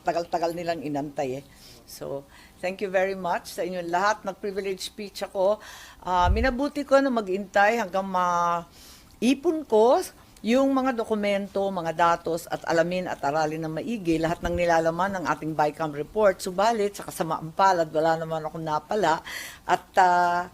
Tagal-tagal nilang inantay eh. So, thank you very much sa inyong lahat. Nag-privilege speech ako. Ah, minabuti ko na mag-intay hanggang ma-ipon ko yung mga dokumento, mga datos at alamin at aralin ng maigi lahat ng nilalaman ng ating BICAM report. Subalit, sa kasamaan palad, wala naman akong napala. At ah,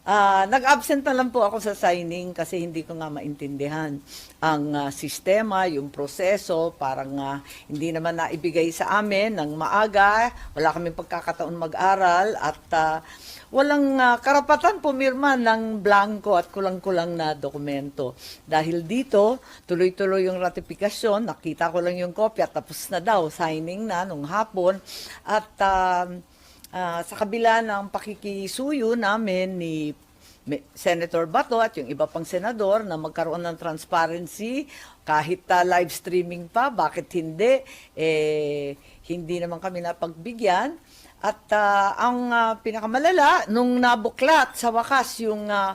Ah, nag-absent na lang po ako sa signing kasi hindi ko nga maintindihan ang ah, sistema, yung proseso, parang ah, hindi naman naibigay sa amin ng maaga, wala kaming pagkakataon mag-aral at ah, walang ah, karapatan pumirma ng blanco at kulang-kulang na dokumento. Dahil dito, tuloy-tuloy yung ratifikasyon, nakita ko lang yung kopya, tapos na daw, signing na nung hapon. At ah, Ah, sa kabila ng pakikisuyo namin ni Senator Bato at yung iba pang senador na magkaroon ng transparency kahit ah, live streaming pa, bakit hindi? Eh, hindi naman kami napagbigyan. At ah, ang ah, pinakamalala, nung nabuklat sa wakas yung ah,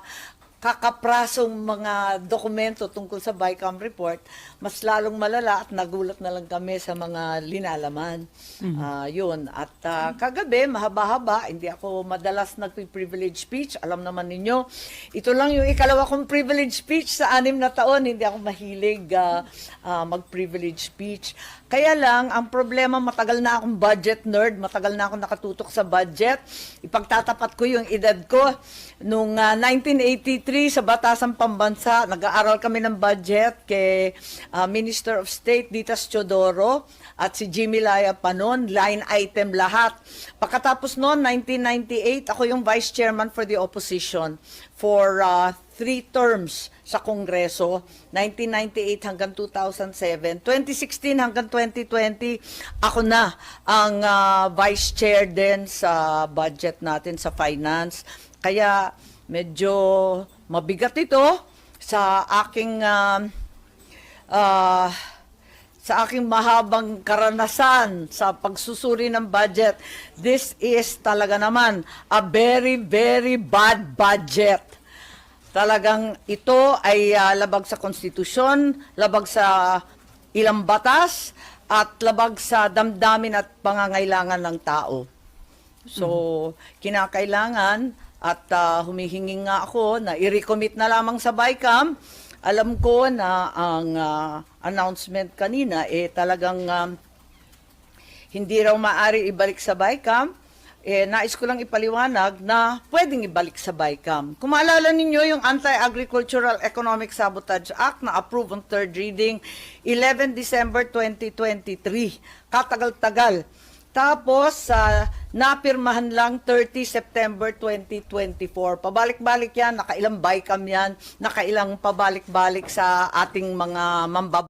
kakaprasong mga dokumento tungkol sa BICAM report, mas lalong malala at nagulat na lang kami sa mga linalaman. Ah, yun. At ah, kagabi, mahaba-haba, hindi ako madalas nagpi-privilege speech. Alam naman ninyo, ito lang yung ikalawa kong privilege speech sa anim na taon. Hindi ako mahilig ah, ah, mag-privilege speech. Kaya lang, ang problema, matagal na akong budget nerd, matagal na akong nakatutok sa budget. Ipagtatapat ko yung edad ko. Nung ah, 1983 sa Batasang Pambansa, nag-aaral kami ng budget kay ah, Minister of State Ditas Chodoro at si Jimmy Laya pa noon, line item lahat. Pagkatapos noon, 1998, ako yung vice chairman for the opposition for ah, three terms sa Kongreso, 1998 hanggang 2007, 2016 hanggang 2020, ako na ang ah, vice chair din sa budget natin sa finance. Kaya medyo mabigat ito sa aking ah, ah, sa aking mahabang karanasan sa pagsusuri ng budget. This is talaga naman a very, very bad budget. Talagang ito ay ah, labag sa konstitusyon, labag sa ilang batas, at labag sa damdamin at pangangailangan ng tao. So, kinakailangan at ah, humihingi nga ako na i-recommit na lamang sa BICAM. Alam ko na ang ah, announcement kanina eh talagang ah, hindi raw maaari ibalik sa BICAM, eh, nais ko lang ipaliwanag na pwedeng ibalik sa BICAM. Kung maalala ninyo yung Anti-Agricultural Economic Sabotage Act na approved on third reading 11 December 2023. Katagal-tagal. Tapos, sa napirmahan lang 30 September 2024. Pabalik-balik yan, nakailang BICAM yan, nakailang pabalik-balik sa ating mga mambab